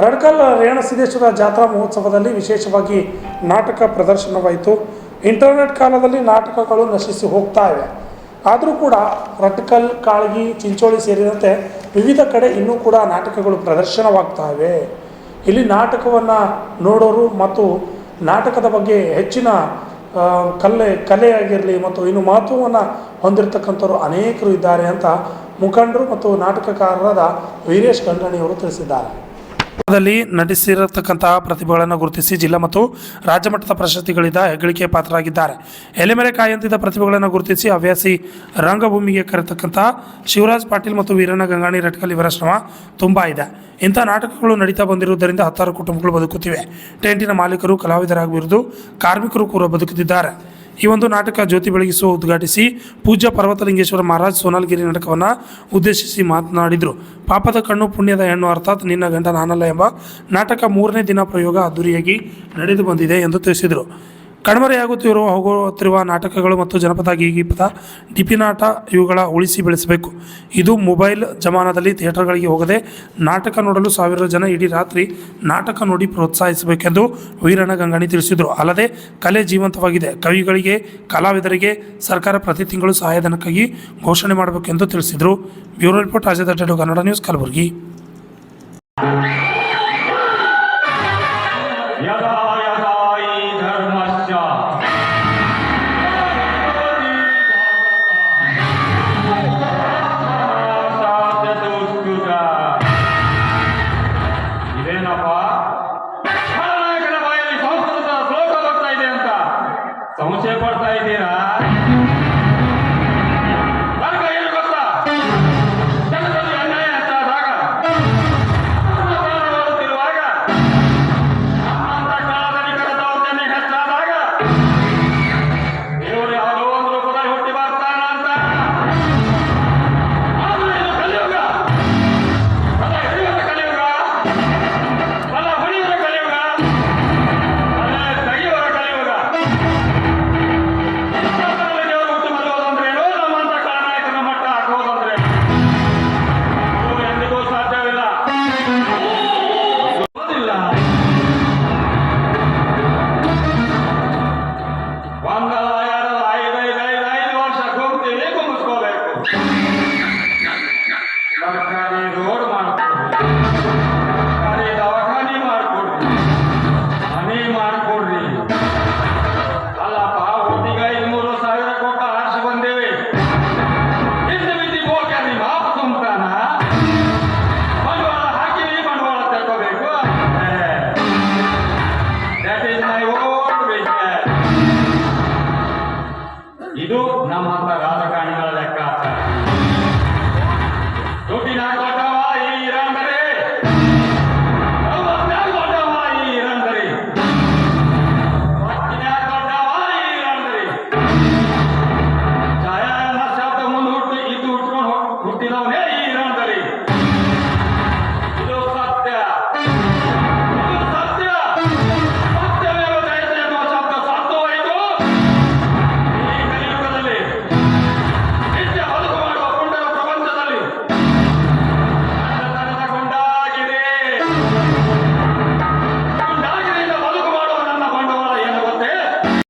ರಡ್ಕಲ್ ರೇಣಸಿದ್ದೇಶ್ವರ ಜಾತ್ರಾ ಮಹೋತ್ಸವದಲ್ಲಿ ವಿಶೇಷವಾಗಿ ನಾಟಕ ಪ್ರದರ್ಶನವಾಯಿತು. ಇಂಟರ್ನೆಟ್ ಕಾಲದಲ್ಲಿ ನಾಟಕಗಳು ನಶಿಸಿ ಹೋಗ್ತಾ ಇವೆ. ಆದರೂ ಕೂಡ ರಟ್ಕಲ್ ಕಾಳಗಿ, ಚಿಂಚೋಳಿ ಸೇರಿದಂತೆ ವಿವಿಧ ಕಡೆ ಇನ್ನೂ ಕೂಡ ನಾಟಕಗಳು ಪ್ರದರ್ಶನವಾಗ್ತಾ ಇವೆ. ಇಲ್ಲಿ ನಾಟಕವನ್ನು ನೋಡೋರು ಮತ್ತು ನಾಟಕದ ಬಗ್ಗೆ ಹೆಚ್ಚಿನ ಕಲೆ, ಕಲೆಯಾಗಿರಲಿ ಮತ್ತು ಇನ್ನು ಮಹತ್ವವನ್ನು ಹೊಂದಿರತಕ್ಕಂಥವ್ರು ಅನೇಕರು ಇದ್ದಾರೆ ಅಂತ ಮುಖಂಡರು ಮತ್ತು ನಾಟಕಕಾರರಾದ ವೀರೇಶ್ ಗಂಗಾಣಿಯವರು ತಿಳಿಸಿದ್ದಾರೆ. ನಟಿಸಿರತಕ್ಕಂತಹ ಪ್ರತಿಭೆಗಳನ್ನು ಗುರುತಿಸಿ ಜಿಲ್ಲಾ ಮತ್ತು ರಾಜ್ಯ ಮಟ್ಟದ ಪ್ರಶಸ್ತಿಗಳಿಂದ ಹೆಗ್ಗಳಿಕೆ ಪಾತ್ರರಾಗಿದ್ದಾರೆ. ಎಲೆಮೆರೆ ಕಾಯಂತಿದ್ದ ಪ್ರತಿಭೆಗಳನ್ನು ಗುರುತಿಸಿ ಹವ್ಯಾಸಿ ರಂಗಭೂಮಿಗೆ ಕರೆತಕ್ಕಂತಹ ಶಿವರಾಜ್ ಪಾಟೀಲ್ ಮತ್ತು ವೀರಣ್ಣ ಗಂಗಾಣಿ ರಟ್ಕಲ್ ಇವರ ಶ್ರಮ ತುಂಬ ಇದೆ. ಇಂಥ ನಾಟಕಗಳು ನಡೀತಾ ಬಂದಿರುವುದರಿಂದ ಹತ್ತಾರು ಕುಟುಂಬಗಳು ಬದುಕುತ್ತಿವೆ. ಟೆಂಟಿನ ಮಾಲೀಕರು, ಕಲಾವಿದರಾಗಿರುವುದು ಕಾರ್ಮಿಕರು ಕೂಡ ಬದುಕುತ್ತಿದ್ದಾರೆ. ಈ ಒಂದು ನಾಟಕ ಜ್ಯೋತಿ ಬೆಳಗಿಸುವ ಉದ್ಘಾಟಿಸಿ ಪೂಜ್ಯ ಪರ್ವತಲಿಂಗೇಶ್ವರ ಮಹಾರಾಜ್ ಸೋನಾಲ್ಗಿರಿ ನಾಟಕವನ್ನು ಉದ್ದೇಶಿಸಿ ಮಾತನಾಡಿದರು. ಪಾಪದ ಕಣ್ಣು ಪುಣ್ಯದ ಹೆಣ್ಣು ಅರ್ಥಾತ್ ನಿನ್ನ ಗಂಡ ನಾನಲ್ಲ ಎಂಬ ನಾಟಕ ಮೂರನೇ ದಿನ ಪ್ರಯೋಗ ಅದ್ದೂರಿಯಾಗಿ ನಡೆದು ಬಂದಿದೆ ಎಂದು ತಿಳಿಸಿದರು. ಕಣ್ಮರೆಯಾಗುತ್ತಿರುವ ಹೋಗುತ್ತಿರುವ ನಾಟಕಗಳು ಮತ್ತು ಜನಪದ ಗೀಗೀಪದ ಡಿಪಿನಾಟ ಇವುಗಳ ಉಳಿಸಿ ಬೆಳೆಸಬೇಕು. ಇದು ಮೊಬೈಲ್ ಜಮಾನದಲ್ಲಿ ಥಿಯೇಟರ್ಗಳಿಗೆ ಹೋಗದೆ ನಾಟಕ ನೋಡಲು ಸಾವಿರ ಜನ ಇಡೀ ರಾತ್ರಿ ನಾಟಕ ನೋಡಿ ಪ್ರೋತ್ಸಾಹಿಸಬೇಕೆಂದು ವೀರಣ್ಣ ಗಂಗಾಣಿ ತಿಳಿಸಿದರು. ಅಲ್ಲದೆ ಕಲೆ ಜೀವಂತವಾಗಿದೆ. ಕವಿಗಳಿಗೆ, ಕಲಾವಿದರಿಗೆ ಸರ್ಕಾರ ಪ್ರತಿ ತಿಂಗಳು ಸಹಾಯಧನಕ್ಕಾಗಿ ಘೋಷಣೆ ಮಾಡಬೇಕೆಂದು ತಿಳಿಸಿದರು. ಬ್ಯೂರೋ ರಿಪೋರ್ಟ್ ರಾಜ್ಯದ ಕನ್ನಡ ನ್ಯೂಸ್ ಕಲಬುರಗಿ. 再一遍啊 ಇದು ನಮ್ಮ ರಾಜಕಾರಣಿಗಳ